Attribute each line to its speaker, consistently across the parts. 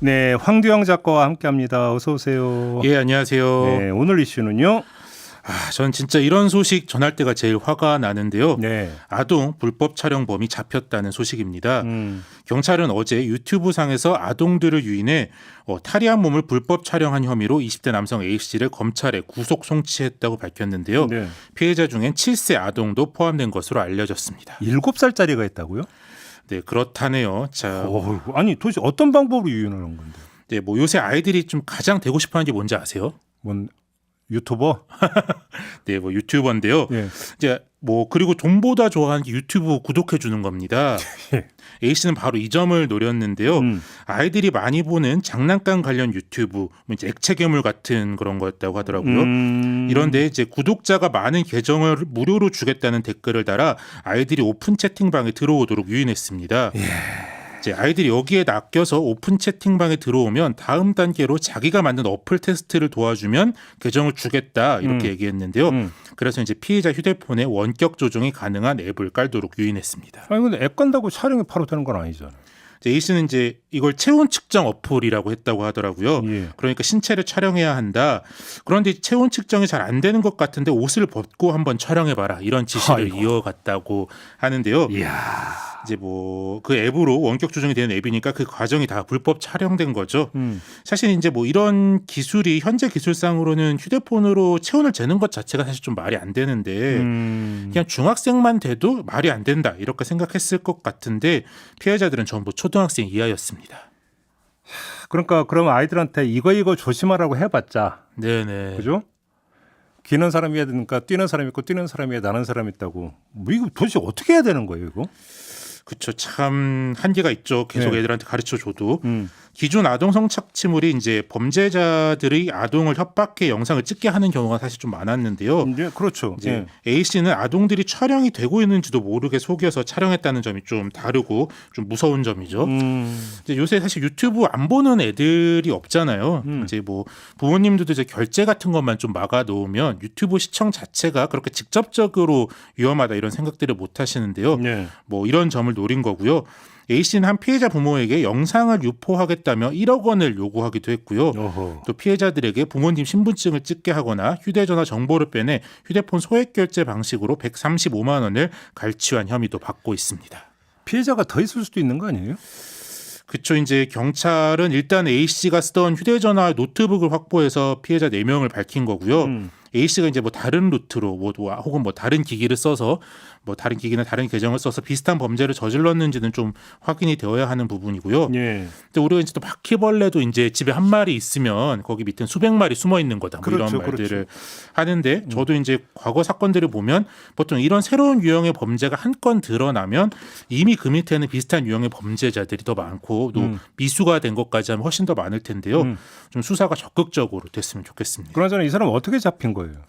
Speaker 1: 네, 황두영 작가와 함께합니다. 어서 오세요.
Speaker 2: 예, 안녕하세요.
Speaker 1: 네, 오늘 이슈는요.
Speaker 2: 아, 전 진짜 이런 소식 전할 때가 제일 화가 나는데요.
Speaker 1: 네,
Speaker 2: 아동 불법 촬영범이 잡혔다는 소식입니다.
Speaker 1: 음,
Speaker 2: 경찰은 어제 유튜브 상에서 아동들을 유인해 어, 탈의한 몸을 불법 촬영한 혐의로 20대 남성 A 씨를 검찰에 구속 송치했다고 밝혔는데요.
Speaker 1: 네,
Speaker 2: 피해자 중엔 7세 아동도 포함된 것으로 알려졌습니다.
Speaker 1: 일곱 살짜리가 있다고요?
Speaker 2: 네, 그렇다네요. 자,
Speaker 1: 어, 아니 도대체 어떤 방법으로 유인을 한 건데?
Speaker 2: 네, 뭐 요새 아이들이 좀 가장 되고 싶어하는 게 뭔지 아세요?
Speaker 1: 뭔 유튜버?
Speaker 2: 네, 뭐 유튜버인데요.
Speaker 1: 예,
Speaker 2: 이제 뭐 그리고 돈보다 좋아하는 게 유튜브 구독해 주는 겁니다.
Speaker 1: 예.
Speaker 2: A 씨는 바로 이 점을 노렸는데요.
Speaker 1: 음,
Speaker 2: 아이들이 많이 보는 장난감 관련 유튜브, 뭐 이제 액체 괴물 같은 그런 거였다고 하더라고요.
Speaker 1: 음,
Speaker 2: 이런데 이제 구독자가 많은 계정을 무료로 주겠다는 댓글을 달아 아이들이 오픈 채팅방에 들어오도록 유인했습니다.
Speaker 1: 예.
Speaker 2: 이제 아이들이 여기에 낚여서 오픈 채팅방에 들어오면 다음 단계로 자기가 만든 어플 테스트를 도와주면 계정을 주겠다 이렇게
Speaker 1: 음.
Speaker 2: 얘기했는데요.
Speaker 1: 음.
Speaker 2: 그래서 이제 피해자 휴대폰에 원격 조정이 가능한 앱을 깔도록 유인했습니다.
Speaker 1: 아니 근데 앱 간다고 촬영이 바로 되는 건 아니잖아요.
Speaker 2: 이제 A 씨는 이제 이걸 체온 측정 어플이라고 했다고 하더라고요.
Speaker 1: 예.
Speaker 2: 그러니까 신체를 촬영해야 한다. 그런데 체온 측정이 잘 안 되는 것 같은데 옷을 벗고 한번 촬영해봐라 이런 지시를
Speaker 1: 아이고.
Speaker 2: 이어갔다고 하는데요.
Speaker 1: 이야.
Speaker 2: 이제 뭐 그 앱으로 원격 조정이 되는 앱이니까 그 과정이 다 불법 촬영된 거죠.
Speaker 1: 음.
Speaker 2: 사실 이제 뭐 이런 기술이 현재 기술상으로는 휴대폰으로 체온을 재는 것 자체가 사실 좀 말이 안 되는데
Speaker 1: 음.
Speaker 2: 그냥 중학생만 돼도 말이 안 된다 이렇게 생각했을 것 같은데 피해자들은 전부 초 등학생 이하였습니다.
Speaker 1: 그러니까 그럼 아이들한테 이거 이거 조심하라고 해봤자
Speaker 2: 네네.
Speaker 1: 그죠? 기는 사람이 해야 되니까 뛰는 사람이 있고 뛰는 사람이 해야 나는 사람이 있다고. 뭐 이거 도대체 어떻게 해야 되는 거예요, 이거?
Speaker 2: 그쵸 참 한계가 있죠. 계속
Speaker 1: 네.
Speaker 2: 애들한테 가르쳐 줘도
Speaker 1: 음.
Speaker 2: 기존 아동 성착취물이 이제 범죄자들이 아동을 협박해 영상을 찍게 하는 경우가 사실 좀 많았는데요.
Speaker 1: 이제 그렇죠.
Speaker 2: 이제
Speaker 1: 예.
Speaker 2: A 씨는 아동들이 촬영이 되고 있는지도 모르게 속여서 촬영했다는 점이 좀 다르고 좀 무서운 점이죠.
Speaker 1: 음.
Speaker 2: 이제 요새 사실 유튜브 안 보는 애들이 없잖아요.
Speaker 1: 음.
Speaker 2: 이제 뭐 부모님들도 이제 결제 같은 것만 좀 막아 놓으면 유튜브 시청 자체가 그렇게 직접적으로 위험하다 이런 생각들을 못 하시는데요.
Speaker 1: 예.
Speaker 2: 뭐 이런 점을 노린 거고요. A 씨는 한 피해자 부모에게 영상을 유포하겠다며 1억 원을 요구하기도 했고요.
Speaker 1: 어허.
Speaker 2: 또 피해자들에게 부모님 신분증을 찍게 하거나 휴대전화 정보를 빼내 휴대폰 소액 결제 방식으로 135만 원을 갈취한 혐의도 받고 있습니다.
Speaker 1: 피해자가 더 있을 수도 있는 거 아니에요?
Speaker 2: 그쵸 이제 경찰은 일단 A 씨가 쓰던 휴대전화 노트북을 확보해서 피해자 4명을 밝힌 거고요.
Speaker 1: 음.
Speaker 2: A 씨가 이제 뭐 다른 루트로 뭐뭐 혹은 뭐 다른 기기를 써서 뭐 다른 기기나 다른 계정을 써서 비슷한 범죄를 저질렀는지는 좀 확인이 되어야 하는 부분이고요.
Speaker 1: 예.
Speaker 2: 근데 우리가 이제 또 바퀴벌레도 이제 집에 한 마리 있으면 거기 밑에 수백 마리 숨어 있는 거다. 뭐
Speaker 1: 그렇죠,
Speaker 2: 이런 말들을
Speaker 1: 그렇죠.
Speaker 2: 하는데 저도 이제 과거 사건들을 보면 보통 이런 새로운 유형의 범죄가 한 건 드러나면 이미 그 밑에는 비슷한 유형의 범죄자들이 더 많고 또
Speaker 1: 음.
Speaker 2: 미수가 된 것까지 하면 훨씬 더 많을 텐데요.
Speaker 1: 음.
Speaker 2: 좀 수사가 적극적으로 됐으면 좋겠습니다.
Speaker 1: 그나저나 이 사람 어떻게 잡힌 거예요?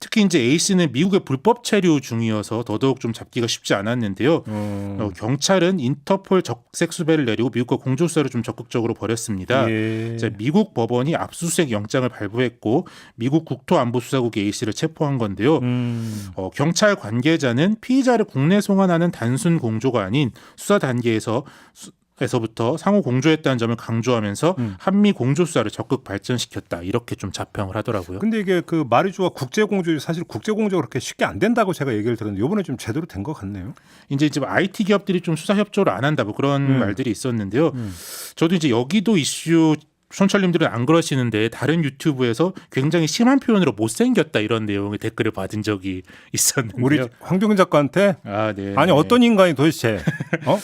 Speaker 2: 특히 이제 A 씨는 미국에 불법 체류 중이어서 더더욱 좀 잡기가 쉽지 않았는데요.
Speaker 1: 어.
Speaker 2: 어, 경찰은 인터폴 적색 수배를 내리고 미국과 공조수사를 좀 적극적으로 벌였습니다.
Speaker 1: 예.
Speaker 2: 미국 법원이 압수수색 영장을 발부했고 미국 국토안보수사국 A 씨를 체포한 건데요.
Speaker 1: 음.
Speaker 2: 어, 경찰 관계자는 피의자를 국내 송환하는 단순 공조가 아닌 수사 단계에서 수, 에서부터 상호 공조했다는 점을 강조하면서
Speaker 1: 음.
Speaker 2: 한미 공조 수사를 적극 발전시켰다 이렇게 좀 자평을 하더라고요.
Speaker 1: 근데 이게 그 마리주와 국제 공조 사실 국제 공조가 그렇게 쉽게 안 된다고 제가 얘기를 들었는데 이번에 좀 제대로 된 것 같네요.
Speaker 2: 이제 지금 IT 기업들이 좀 수사 협조를 안 한다 뭐 그런
Speaker 1: 음.
Speaker 2: 말들이 있었는데요.
Speaker 1: 음.
Speaker 2: 저도 이제 여기도 이슈 촌철님들은 안 그러시는데 다른 유튜브에서 굉장히 심한 표현으로 못생겼다 이런 내용의 댓글을 받은 적이 있었는데요.
Speaker 1: 우리 황종인 작가한테
Speaker 2: 아, 네.
Speaker 1: 아니 어떤 인간이 도대체 어?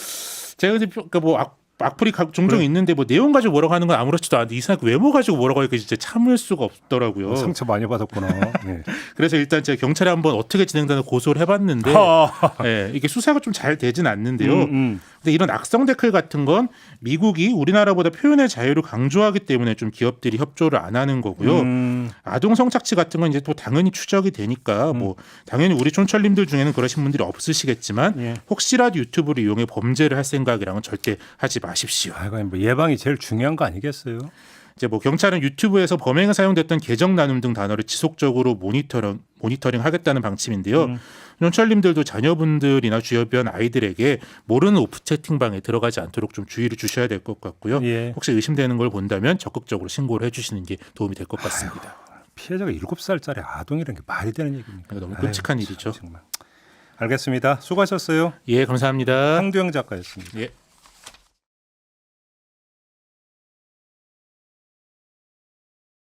Speaker 2: 제가 이제 그뭐 악, 악플이 가- 종종
Speaker 1: 그래.
Speaker 2: 있는데 뭐 내용 가지고 뭐라고 하는 건 아무렇지도 않은데 이상하게 외모 가지고 뭐라고 하니까 진짜 참을 수가 없더라고요.
Speaker 1: 상처 많이 받았구나. 예.
Speaker 2: 그래서 일단 제가 경찰에 한번 어떻게 진행되는 고소를 해봤는데
Speaker 1: 하.
Speaker 2: 예, 이게 수사가 좀 잘 되진 않는데요.
Speaker 1: 음, 음.
Speaker 2: 근데 이런 악성 댓글 같은 건 미국이 우리나라보다 표현의 자유를 강조하기 때문에 좀 기업들이 협조를 안 하는 거고요.
Speaker 1: 음.
Speaker 2: 아동 성착취 같은 건 이제 또 당연히 추적이 되니까 뭐 당연히 우리 촌철님들 중에는 그러신 분들이 없으시겠지만
Speaker 1: 예.
Speaker 2: 혹시라도 유튜브를 이용해 범죄를 할 생각이랑은 절대 하지 마십시오.
Speaker 1: 아, 이거 뭐 예방이 제일 중요한 거 아니겠어요?
Speaker 2: 이제 뭐 경찰은 유튜브에서 범행에 사용됐던 계정 나눔 등 단어를 지속적으로 모니터링 모니터링 하겠다는 방침인데요.
Speaker 1: 음.
Speaker 2: 연철님들도 자녀분들이나 주변 아이들에게 모르는 오프 채팅방에 들어가지 않도록 좀 주의를 주셔야 될 것 같고요.
Speaker 1: 예.
Speaker 2: 혹시 의심되는 걸 본다면 적극적으로 신고를 해주시는 게 도움이 될 것 같습니다.
Speaker 1: 피해자가 7살짜리 아동이라는 게 말이 되는 얘기입니까?
Speaker 2: 너무 끔찍한
Speaker 1: 아유,
Speaker 2: 일이죠.
Speaker 1: 정말. 알겠습니다. 수고하셨어요.
Speaker 2: 예, 감사합니다.
Speaker 1: 황두영 작가였습니다.
Speaker 2: 예.